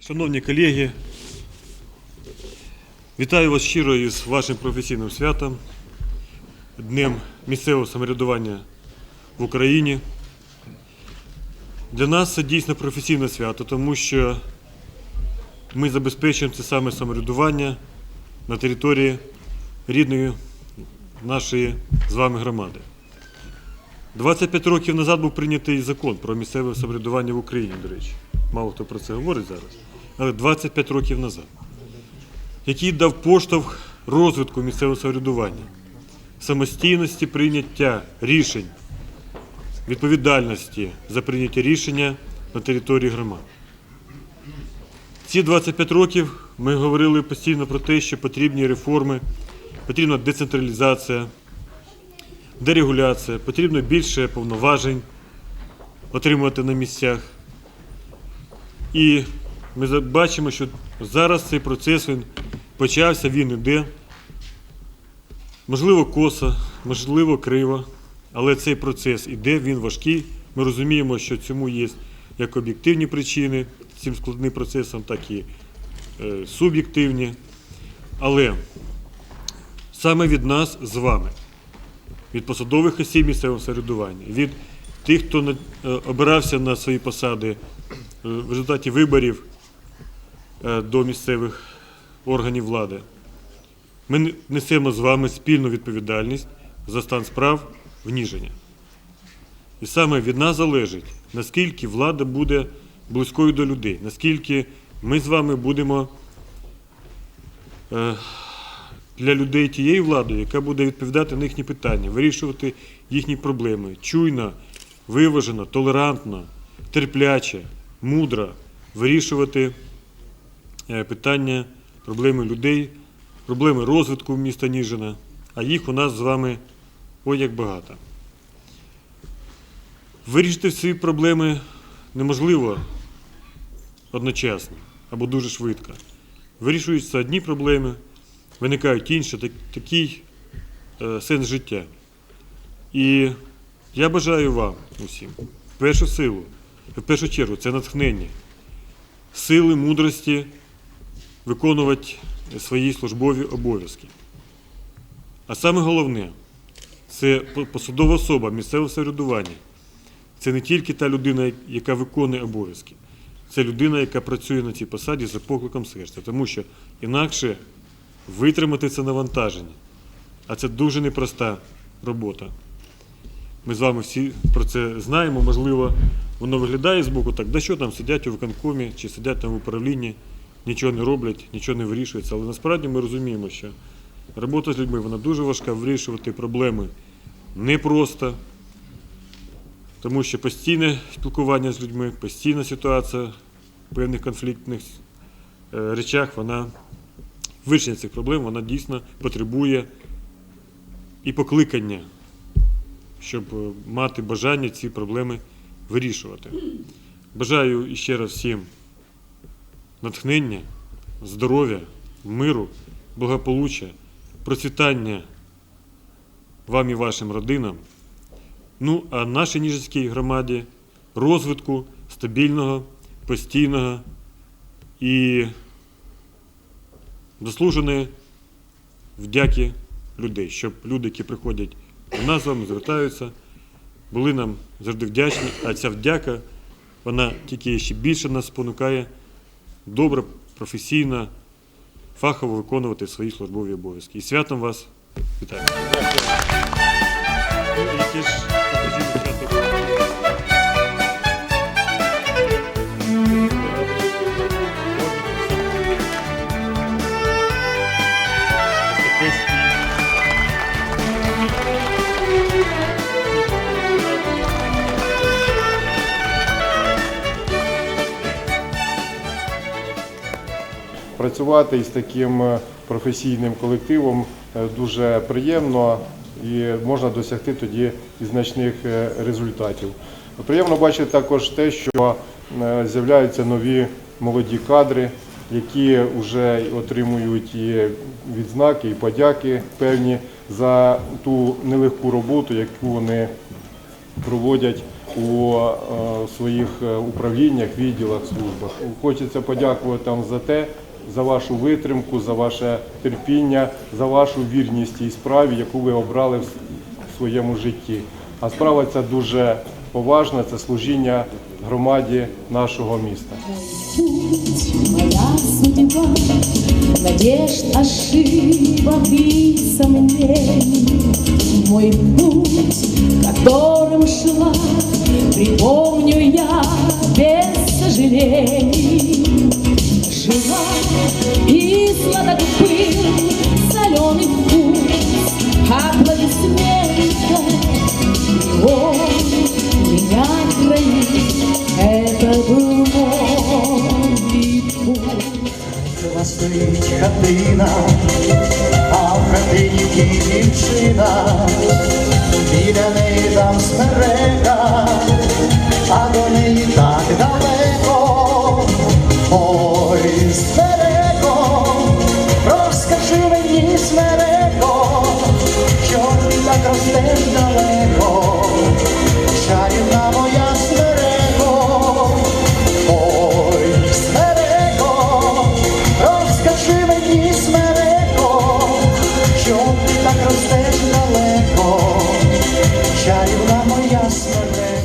Шановні колеги, вітаю вас щиро із вашим професійним святом, Днем місцевого самоврядування в Україні. Для нас це дійсно професійне свято, тому що ми забезпечуємо це саме самоврядування на території рідної нашої з вами громади. 25 років назад був прийнятий закон про місцеве самоврядування в Україні, до речі. Мало хто про це говорить зараз. Але 25 років назад, який дав поштовх розвитку місцевого самоврядування, самостійності прийняття рішень, відповідальності за прийняття рішення на території громад. Ці 25 років ми говорили постійно про те, що потрібні реформи, потрібна децентралізація, дерегуляція, потрібно більше повноважень отримувати на місцях. І ми бачимо, що зараз цей процес він почався, він іде. Можливо, косо, можливо, криво, але цей процес іде, він важкий. Ми розуміємо, що цьому є як об'єктивні причини цим складним процесом, так і е, суб'єктивні. Але саме від нас з вами, від посадових осіб місцевого самоврядування, від тих, хто е, обирався на свої посади е, в результаті виборів е, до місцевих органів влади. Ми несемо з вами спільну відповідальність за стан справ в Ніжині. І саме від нас залежить, наскільки влада буде близькою до людей, наскільки ми з вами будемо для людей тією владою, яка буде відповідати на їхні питання, вирішувати їхні проблеми чуйно, виважено, толерантно, терпляче, мудро вирішувати е, питання, проблеми людей, проблеми розвитку міста Ніжина, а їх у нас з вами ой як багато. Вирішити всі проблеми неможливо одночасно або дуже швидко. Вирішуються одні проблеми, виникають інші, так, такий е, сенс життя. І я бажаю вам усім першу силу, в першу чергу, це натхнення, сили, мудрості виконувати свої службові обов'язки. А саме головне це по- посадова особа місцевого самоврядування. Це не тільки та людина, яка виконує обов'язки, це людина, яка працює на цій посаді за покликом серця. Тому що інакше витримати це навантаження. А це дуже непроста робота. Ми з вами всі про це знаємо. Можливо, воно виглядає з боку так, да що там сидять у виконкомі чи сидять там в управлінні, нічого не роблять, нічого не вирішується. Але насправді ми розуміємо, що робота з людьми вона дуже важка, вирішувати проблеми непросто. Тому що постійне спілкування з людьми, постійна ситуація в певних конфліктних е, речах, вона вирішення цих проблем, вона дійсно потребує і покликання, щоб е, мати бажання ці проблеми вирішувати. Бажаю ще раз всім натхнення, здоров'я, миру, благополуччя, процвітання вам і вашим родинам. Ну, а нашій Ніжинській громаді розвитку стабільного, постійного і заслуженої вдяки людей, щоб люди, які приходять до нас з вами, звертаються, були нам завжди вдячні, а ця вдяка, вона тільки ще більше нас спонукає добре, професійно, фахово виконувати свої службові обов'язки. І святом вас вітаю. Працювати із таким е, професійним колективом е, дуже приємно і можна досягти тоді і значних е, результатів. Приємно бачити також те, що з'являються нові молоді кадри, які вже отримують і відзнаки, і подяки певні за ту нелегку роботу, яку вони проводять у своїх управліннях, відділах, службах. Хочеться подякувати вам за те, за вашу витримку, за ваше терпіння, за вашу вірність тій справі, яку ви обрали в своєму житті. А справа ця дуже поважна, це служіння громаді нашого міста. моя судьба, Надежд, ошибок и сомнений. Мой путь, которым шла, Припомню я без сожалений. городу соленый вкус аплодисмента. И он меня хранит, это был мой путь. Востыть хатина, а в хатині дівчина, біля там смерека, а до неї так далеко. Ой, смерека. моя смерть.